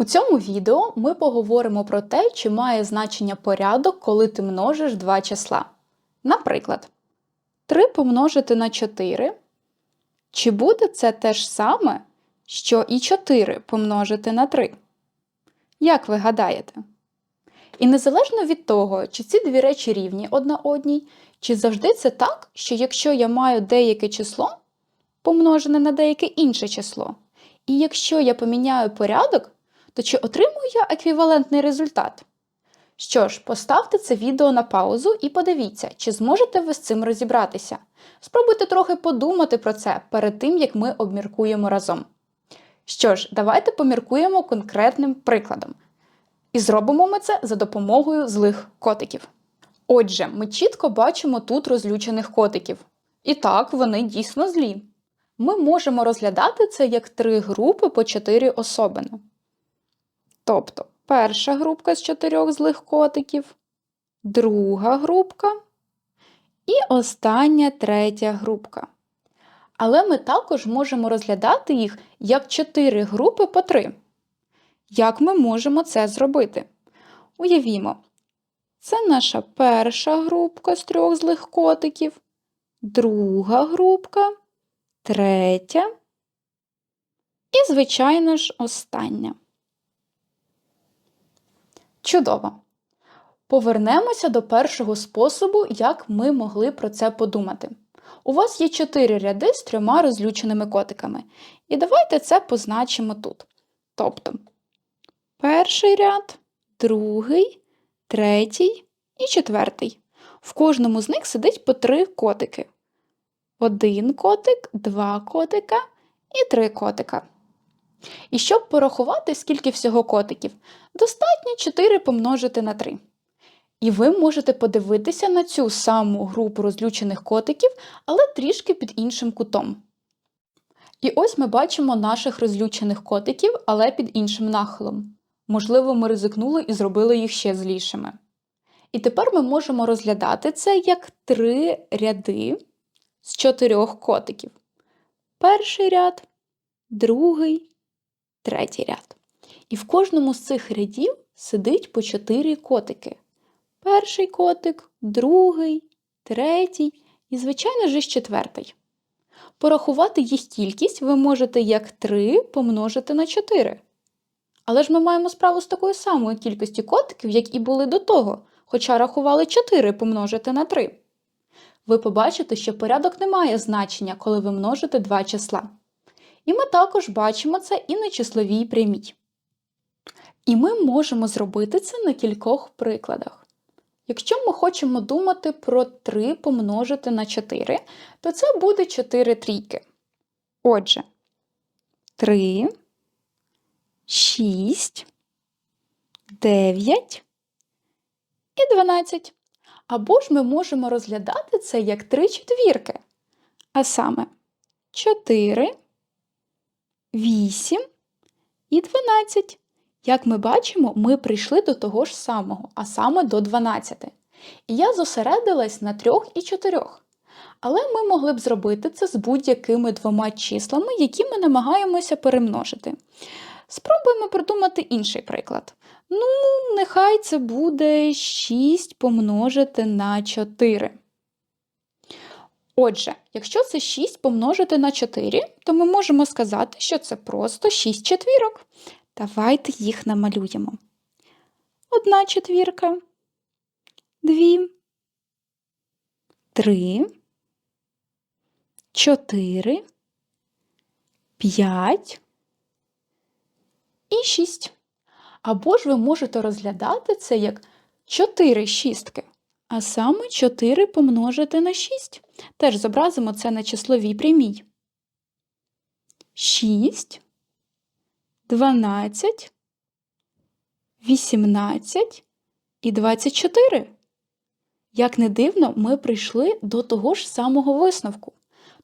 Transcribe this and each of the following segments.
У цьому відео ми поговоримо про те, чи має значення порядок, коли ти множиш два числа. Наприклад, 3 помножити на 4. Чи буде це те ж саме, що і 4 помножити на 3? Як ви гадаєте? І незалежно від того, чи ці дві речі рівні одна одній, чи завжди це так, що якщо я маю деяке число, помножене на деяке інше число, і якщо я поміняю порядок, то чи отримую я еквівалентний результат? Що ж, поставте це відео на паузу і подивіться, чи зможете ви з цим розібратися. Спробуйте трохи подумати про це перед тим, як ми обміркуємо разом. Що ж, давайте поміркуємо конкретним прикладом. І зробимо ми це за допомогою злих котиків. Отже, ми чітко бачимо тут розлючених котиків. І так, вони дійсно злі. Ми можемо розглядати це як три групи по чотири особини. Тобто, перша групка з чотирьох злих котиків, друга групка і остання третя групка. Але ми також можемо розглядати їх як чотири групи по три. Як ми можемо це зробити? Уявімо, це наша перша групка з трьох злих котиків, друга групка, третя і, звичайно ж, остання. Чудово! Повернемося до першого способу, як ми могли про це подумати. У вас є чотири ряди з трьома розлюченими котиками. І давайте це позначимо тут. Тобто, перший ряд, другий, третій і четвертий. В кожному з них сидить по три котики. Один котик, два котика і три котика. І щоб порахувати, скільки всього котиків, достатньо 4 помножити на 3. І ви можете подивитися на цю саму групу розлючених котиків, але трішки під іншим кутом. І ось ми бачимо наших розлючених котиків, але під іншим нахилом. Можливо, ми ризикнули і зробили їх ще злішими. І тепер ми можемо розглядати це як три ряди з чотирьох котиків. Перший ряд, другий, третій ряд. І в кожному з цих рядів сидить по чотири котики. Перший котик, другий, третій і, звичайно ж, четвертий. Порахувати їх кількість ви можете як 3 помножити на 4. Але ж ми маємо справу з такою самою кількістю котиків, як і були до того, хоча рахували 4 помножити на 3. Ви побачите, що порядок не має значення, коли ви множите два числа. І ми також бачимо це і на числовій прямій. І ми можемо зробити це на кількох прикладах. Якщо ми хочемо думати про 3 помножити на 4, то це буде 4 трійки. Отже, 3, 6, 9 і 12. Або ж ми можемо розглядати це як 3 четвірки. А саме 4, 8 і 12. Як ми бачимо, ми прийшли до того ж самого, а саме до 12. І я зосередилась на трьох і чотирьох. Але ми могли б зробити це з будь-якими двома числами, які ми намагаємося перемножити. Спробуємо придумати інший приклад. Ну, нехай це буде 6 помножити на 4. Отже, якщо це 6 помножити на 4, то ми можемо сказати, що це просто 6 четвірок. Давайте їх намалюємо. Одна четвірка, дві, три, чотири, п'ять і шість. Або ж ви можете розглядати це як 4 шістки, а саме 4 помножити на 6. Теж зобразимо це на числовій прямій. 6 12, 18 і 24. Як не дивно, ми прийшли до того ж самого висновку.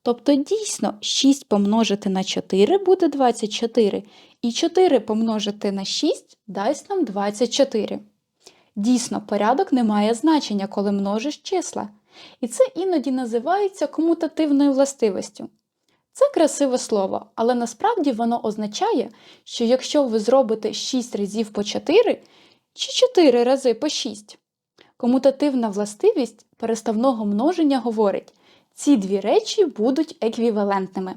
Тобто, дійсно, 6 помножити на 4 буде 24, і 4 помножити на 6 дасть нам 24. Дійсно, порядок не має значення, коли множиш числа. І це іноді називається комутативною властивістю. Це красиве слово, але насправді воно означає, що якщо ви зробите 6 разів по 4 чи 4 рази по 6, комутативна властивість переставного множення говорить, ці дві речі будуть еквівалентними.